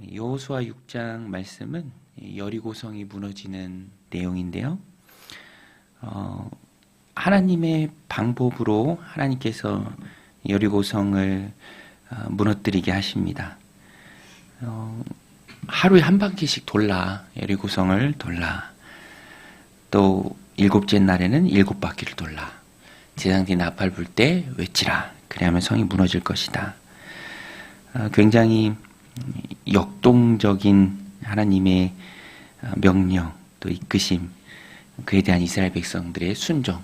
여호수아 6장 말씀은 여리고성이 무너지는 내용인데요. 어, 하나님의 방법으로 하나님께서 여리고성을 어, 무너뜨리게 하십니다. 어, 하루에 한 바퀴씩 돌라 여리고성을 돌라 또 일곱째 날에는 일곱 바퀴를 돌라 제상들이 나팔 불 때 외치라 그래야만 성이 무너질 것이다. 어, 굉장히 역동적인 하나님의 어, 명령 또 이끄심 그에 대한 이스라엘 백성들의 순종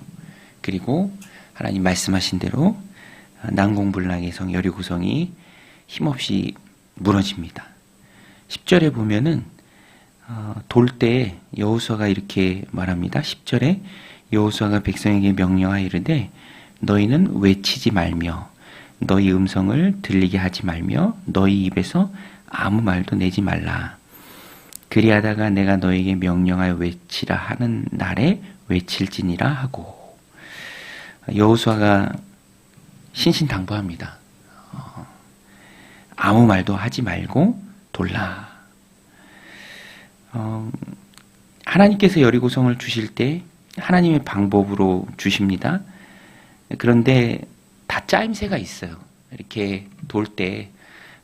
그리고 하나님 말씀하신 대로 어, 난공불락의 성 여리고성이 힘없이 무너집니다. 10절에 보면은 어, 돌때 여호수아가 이렇게 말합니다. 10절에 여호수아가 백성에게 명령하여 이르되 너희는 외치지 말며 너희 음성을 들리게 하지 말며 너희 입에서 아무 말도 내지 말라. 그리하다가 내가 너에게 명령하여 외치라 하는 날에 외칠지니라 하고 여호수아가 신신당부합니다. 어, 아무 말도 하지 말고 돌라. 어, 하나님께서 여리고성을 주실 때 하나님의 방법으로 주십니다. 그런데 다 짜임새가 있어요. 이렇게 돌 때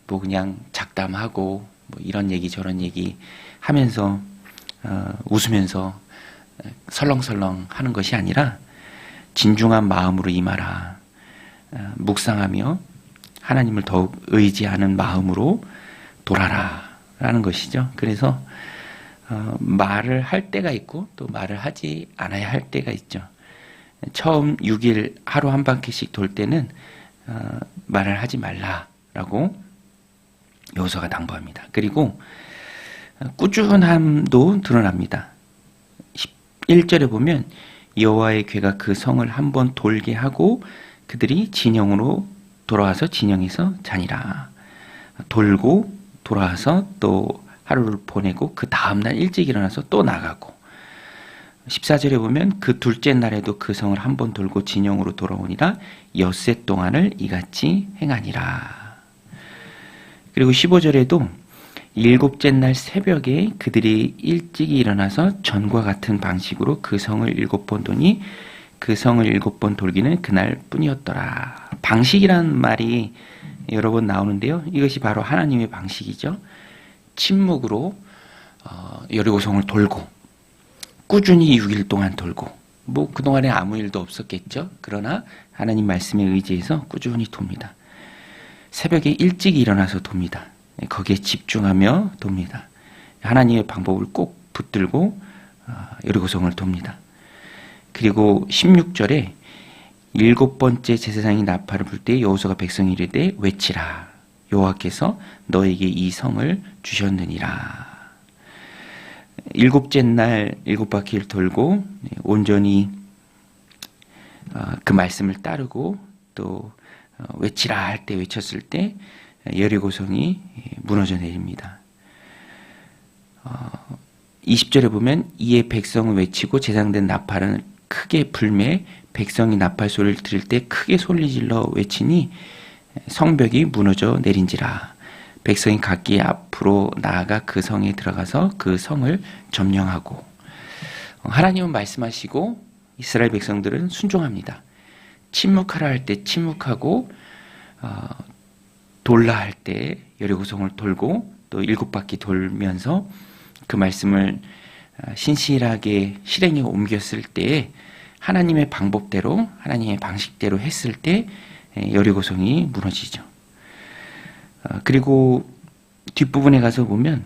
뭐 그냥 작담하고 뭐 이런 얘기 저런 얘기 하면서 어, 웃으면서 설렁설렁 하는 것이 아니라 진중한 마음으로 임하라. 어, 묵상하며 하나님을 더욱 의지하는 마음으로 돌아라. 라는 것이죠. 그래서 어, 말을 할 때가 있고 또 말을 하지 않아야 할 때가 있죠. 처음 6일 하루 한 바퀴씩 돌 때는 어, 말을 하지 말라라고 여호수아가 당부합니다. 그리고 꾸준함도 드러납니다. 1절에 보면 여호와의 괴가 그 성을 한 번 돌게 하고 그들이 진영으로 돌아와서 진영에서 자니라. 돌고 돌아와서 또 하루를 보내고 그 다음날 일찍 일어나서 또 나가고 14절에 보면 그 둘째 날에도 그 성을 한 번 돌고 진영으로 돌아오니라 엿새 동안을 이같이 행하니라. 그리고 15절에도 일곱째 날 새벽에 그들이 일찍 일어나서 전과 같은 방식으로 그 성을 일곱 번 도니 그 성을 일곱 번 돌기는 그날 뿐이었더라. 방식이란 말이 여러 번 나오는데요. 이것이 바로 하나님의 방식이죠. 침묵으로 어, 여리고성을 돌고 꾸준히 6일 동안 돌고 뭐 그동안에 아무 일도 없었겠죠. 그러나 하나님 말씀에 의지해서 꾸준히 돕니다. 새벽에 일찍 일어나서 돕니다. 거기에 집중하며 돕니다. 하나님의 방법을 꼭 붙들고 어, 여리고성을 돕니다. 그리고 16절에 일곱 번째 제사장이 나팔을 불 때 여호수아가 백성이 이르되 외치라 여호와께서 너에게 이 성을 주셨느니라. 일곱째 날 일곱 바퀴를 돌고 온전히 어, 그 말씀을 따르고 또 어, 외치라 할 때 외쳤을 때 여리고성이 무너져 내립니다. 20절에 보면 이에 백성은 외치고 제상된 나팔은 크게 불매 백성이 나팔 소리를 들을 때 크게 소리질러 외치니 성벽이 무너져 내린지라 백성이 각기 앞으로 나아가 그 성에 들어가서 그 성을 점령하고 하나님은 말씀하시고 이스라엘 백성들은 순종합니다. 침묵하라 할 때 침묵하고 어, 돌라 할 때 여리고성을 돌고 또 일곱 바퀴 돌면서 그 말씀을 어, 신실하게 실행에 옮겼을 때 하나님의 방법대로 하나님의 방식대로 했을 때 여리고성이 무너지죠. 어, 그리고 뒷부분에 가서 보면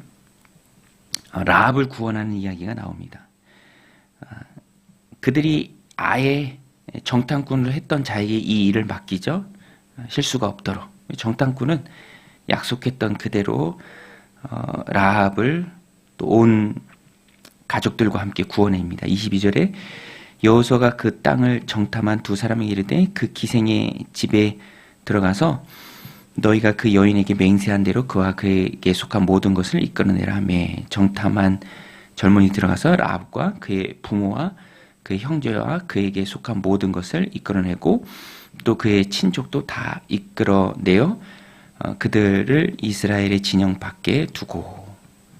어, 라합을 구원하는 이야기가 나옵니다. 그들이 아예 정탐꾼을 했던 자에게 이 일을 맡기죠. 실수가 없도록. 정탐꾼은 약속했던 그대로 어, 라합을 또 온 가족들과 함께 구원해입니다. 22절에 여호수아가 그 땅을 정탐한 두 사람에게 이르되 그 기생의 집에 들어가서 너희가 그 여인에게 맹세한 대로 그와 그에게 속한 모든 것을 이끌어내라 하며 정탐한 젊은이 들어가서 라합과 그의 부모와 그 형제와 그에게 속한 모든 것을 이끌어내고 또 그의 친족도 다 이끌어내어 어, 그들을 이스라엘의 진영 밖에 두고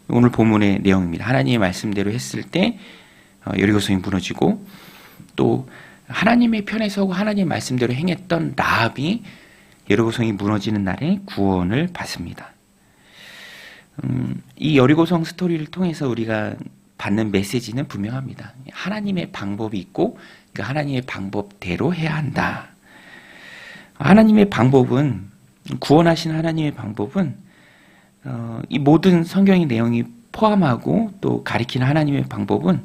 오늘 본문의 내용입니다. 하나님의 말씀대로 했을 때 어, 여리고성이 무너지고 또 하나님의 편에 서고 하나님의 말씀대로 행했던 라합이 여리고성이 무너지는 날에 구원을 받습니다. 음, 이 여리고성 스토리를 통해서 우리가 받는 메시지는 분명합니다. 하나님의 방법이 있고 그 하나님의 방법대로 해야 한다. 하나님의 방법은 구원하신 하나님의 방법은 어, 이 모든 성경의 내용이 포함하고 또 가리키는 하나님의 방법은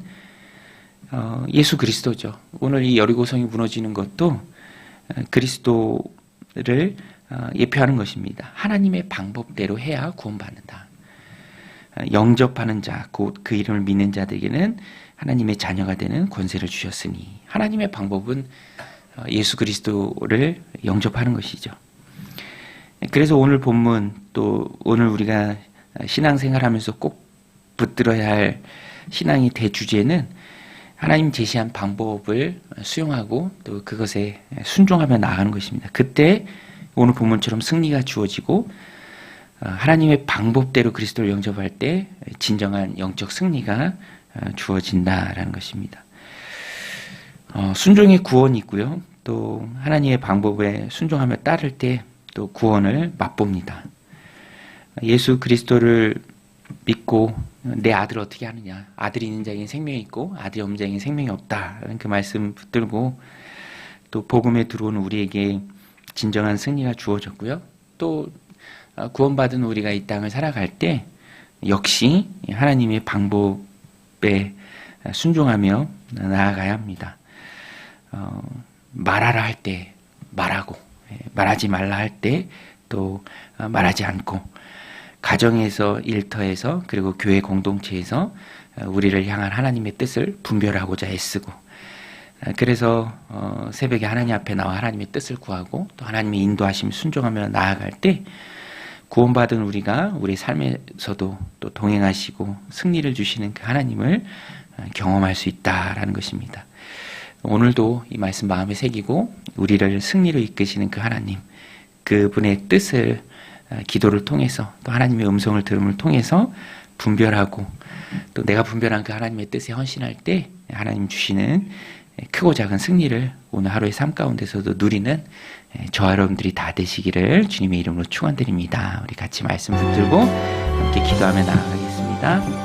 어, 예수 그리스도죠. 오늘 이 여리고성이 무너지는 것도 어, 그리스도 를 어, 예표하는 것입니다. 하나님의 방법대로 해야 구원받는다. 어, 영접하는 자, 곧 그 이름을 믿는 자들에게는 하나님의 자녀가 되는 권세를 주셨으니 하나님의 방법은 어, 예수 그리스도를 영접하는 것이죠. 그래서 오늘 본문 또 오늘 우리가 신앙생활하면서 꼭 붙들어야 할 신앙의 대주제는 하나님 제시한 방법을 수용하고 또 그것에 순종하며 나아가는 것입니다. 그때 오늘 본문처럼 승리가 주어지고 어, 하나님의 방법대로 그리스도를 영접할 때 진정한 영적 승리가 어, 주어진다라는 것입니다. 어, 순종의 구원이 있고요. 또 하나님의 방법에 순종하며 따를 때 또 구원을 맛봅니다. 예수 그리스도를 믿고 내 아들 어떻게 하느냐. 아들이 있는 자에게 생명이 있고 아들이 없는 자에게 생명이 없다라는 그 말씀 붙들고 또 복음에 들어오는 우리에게 진정한 승리가 주어졌고요. 또 어, 구원받은 우리가 이 땅을 살아갈 때 역시 하나님의 방법에 순종하며 나아가야 합니다. 어, 말하라 할 때 말하고 예, 말하지 말라 할 때또 어, 말하지 않고 가정에서 일터에서 그리고 교회 공동체에서 어, 우리를 향한 하나님의 뜻을 분별하고자 애쓰고 어, 그래서 어, 새벽에 하나님 앞에 나와 하나님의 뜻을 구하고 또 하나님의 인도하심 순종하며 나아갈 때 구원받은 우리가 우리 삶에서도 또 동행하시고 승리를 주시는 그 하나님을 어, 경험할 수 있다라는 것입니다. 오늘도 이 말씀 마음에 새기고 우리를 승리로 이끄시는 그 하나님, 그분의 뜻을 어, 기도를 통해서 또 하나님의 음성을 들음을 통해서 분별하고 또 내가 분별한 그 하나님의 뜻에 헌신할 때 하나님 주시는 크고 작은 승리를 오늘 하루의 삶 가운데서도 누리는 저와 여러분들이 다 되시기를 주님의 이름으로 축원드립니다. 우리 같이 말씀 붙들고 함께 기도하며 나아가겠습니다.